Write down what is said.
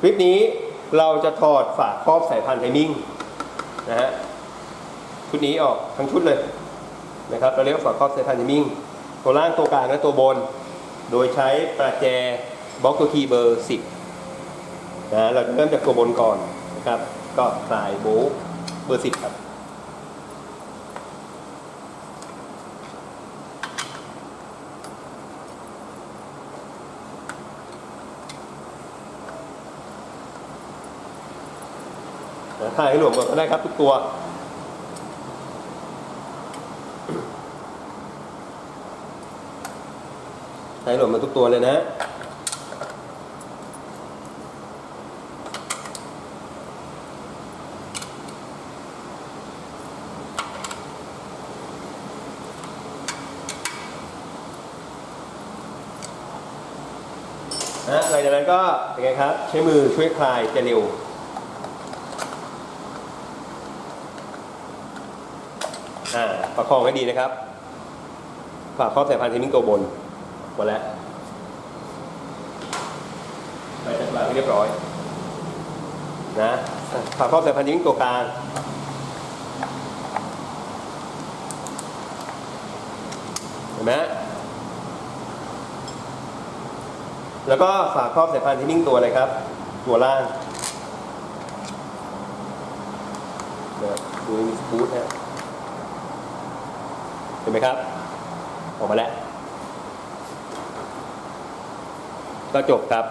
คลิปนี้เราจะถอดฝาครอบสายพานไทมิ่งนะฮะชุดนี้ออกทั้งชุดเลยนะครับเราเรียกว่าฝาครอบสายพานไทมิ่งตัวล่างตัวกลางและตัวบน โดยใช้ประแจบล็อกตัวคีย์เบอร์ 10นะเราจะเริ่มจากตัวบนก่อนนะครับ ก็สายโบว์เบอร์ 10 ครับ ถ่ายให้หลวมก็ได้ครับทุกตัว ถ่ายให้หลวมมาทุกตัวเลยนะนะหลังจากนั้นก็เป็นไงครับ ใช้มือช่วยคลายจะเร็ว อ่าประคองให้ดีนะครับฝากครอบสายพานเทนนิ่งตัวบนหมดแล้วไปจัดวางให้เรียบร้อย นะฝากครอบสายพานเทนนิ่งตัวกลางเห็นไหมแล้วก็ฝากครอบสายพานเทนนิ่งตัวอะไรครับ ตัวล่างนะดูมีสกู๊ตนะ ห็นไหมครับ ออกมาแล้ว ก็จบครับ